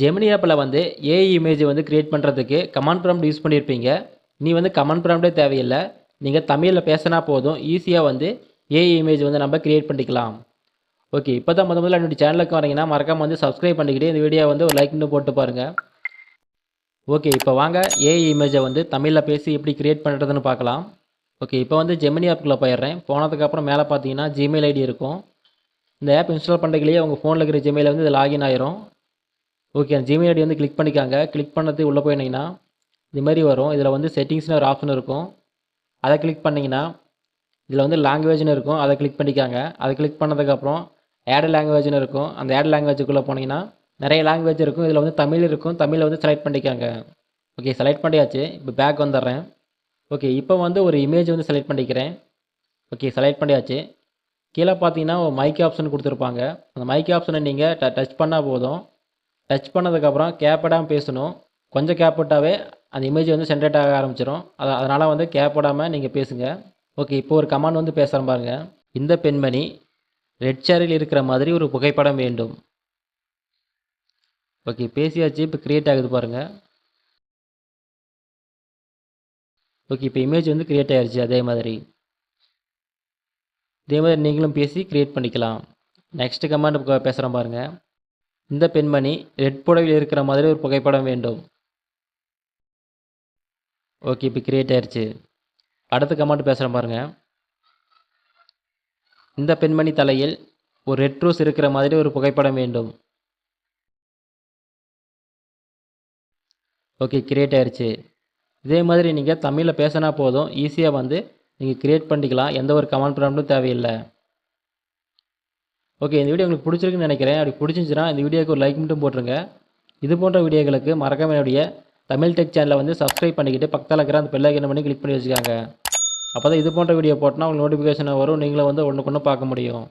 ஜெமினி ஆப்பில் வந்து AI image வந்து க்ரியேட் பண்ணுறதுக்கு கமாண்ட் ப்ராம்ப்ட் யூஸ் பண்ணியிருப்பீங்க நீ வந்து கமாண்ட் ப்ராம்ப்டே தேவையில்லை. நீங்கள் தமிழில் பேசினா போதும். ஈஸியாக வந்து ஏஐ இமேஜ் வந்து நம்ம க்ரியேட் பண்ணிக்கலாம். ஓகே இப்போ தான் முத முதல்ல என்னுடைய சேனலுக்கு வரீங்கன்னா மறக்காம வந்து சப்ஸ்கிரைப் பண்ணிக்கிட்டு இந்த வீடியோ வந்து ஒரு லைக்னு போட்டு பாருங்கள் ஓகே இப்போ வாங்க. ஏஐ இமேஜை வந்து தமிழில் பேசி எப்படி க்ரியேட் பண்ணுறதுன்னு பார்க்கலாம். ஓகே இப்போ வந்து ஜெமினி ஆப்புக்குள்ளே போயிடுறேன். போனதுக்கப்புறம் மேலே பார்த்தீங்கன்னா ஜிமெயில் ஐடி இருக்கும். இந்த ஆப் இன்ஸ்டால் பண்ணுறதுலேயே உங்கள் ஃபோனில் இருக்கிற ஜிமெயில் வந்து இது லாகின் ஆயிரும். ஓகே அந்த ஜிமெயில் ஐடி வந்து கிளிக் பண்ணிக்காங்க. கிளிக் பண்ணது உள்ளே போயினீங்கன்னா இது மாதிரி வரும். இதில் வந்து செட்டிங்ஸ்னு ஒரு ஆப்ஷன் இருக்கும். அதை கிளிக் பண்ணிங்கன்னா இதில் வந்து லாங்குவேஜ்னு இருக்கும். அதை கிளிக் பண்ணிக்காங்க. அதை கிளிக் பண்ணதுக்கப்புறம் ஆட் லாங்குவேஜ்னு இருக்கும். அந்த ஆட் லாங்குவேஜுக்குள்ளே போனீங்கன்னா நிறைய லாங்குவேஜ் இருக்கும். இதில் வந்து தமிழ் இருக்கும். தமிழை வந்து செலக்ட் பண்ணிக்காங்க. ஓகே செலக்ட் பண்ணியாச்சு. இப்போ பேக் வந்துடுறேன். ஓகே இப்போ வந்து ஒரு இமேஜ் வந்து செலக்ட் பண்ணிக்கிறேன். ஓகே செலக்ட் பண்ணியாச்சு. கீழே பார்த்தீங்கன்னா ஒரு மைக் ஆப்ஷன் கொடுத்துருப்பாங்க. அந்த மைக் ஆப்ஷனை நீங்கள் ட டச் பண்ணால் போதும். டச் பண்ணதுக்கப்புறம் கேப்படாமல் பேசணும். கொஞ்சம் கேப் விட்டாவே அந்த இமேஜ் வந்து சென்ரேட் ஆக ஆரம்பிச்சிடும் அது அதனால் வந்து கேப் விடாமல் நீங்கள் பேசுங்க. ஓகே இப்போ ஒரு கமாண்ட் வந்து பேசுகிறேன் பாருங்க. இந்த பெண்மணி ரெட் சேரில் இருக்கிற மாதிரி ஒரு புகைப்படம் வேண்டும். ஓகே பேசியாச்சு இப்போ க்ரியேட் ஆகுது பாருங்கள் ஓகே இப்போ இமேஜ் வந்து க்ரியேட் ஆகிடுச்சு அதே மாதிரி. இதே மாதிரி நீங்களும் பேசி க்ரியேட் பண்ணிக்கலாம். நெக்ஸ்ட் கமாண்ட் பேசுகிறேன் பாருங்கள் இந்த பெண்மணி ரெட் புடவையில் இருக்கிற மாதிரி ஒரு புகைப்படம் வேண்டும். ஓகே இப்போ கிரியேட் ஆயிடுச்சு அடுத்த கமெண்ட் பேசுகிறேன் பாருங்கள் இந்த பெண்மணி தலையில் ஒரு ரெட் ரோஸ் இருக்கிற மாதிரி ஒரு புகைப்படம் வேண்டும். ஓகே கிரியேட் ஆயிடுச்சு இதே மாதிரி நீங்கள் தமிழில் பேசினா போதும். ஈஸியாக வந்து நீங்கள் கிரியேட் பண்ணிக்கலாம். எந்த ஒரு கமெண்ட் ப்ராப்ளமும் தேவையில்லை. ஓகே இந்த வீடியோ உங்களுக்கு பிடிச்சிருக்குன்னு நினைக்கிறேன். அப்படி பிடிச்சிருந்துச்சுன்னா இந்த வீடியோக்கு ஒரு லைக் மட்டும் போட்டுருங்க. இது போன்ற வீடியோகளுக்கு மறக்காம என்னுடைய தமிழ் டெக் சேனலை வந்து சப்ஸ்கிரைப் பண்ணிக்கிட்டு பக்கத்தில் இருக்கிற அந்த பெல்லைக்கன் பண்ணி கிளிக் பண்ணி வச்சுக்காங்க. அப்போ தான் இது போன்ற வீடியோ போட்டோன்னா உங்களுக்கு நோட்டிஃபிகேஷன் வரும். நீங்களும் வந்து ஒன்றுக்கு ஒன்று பார்க்க முடியும்.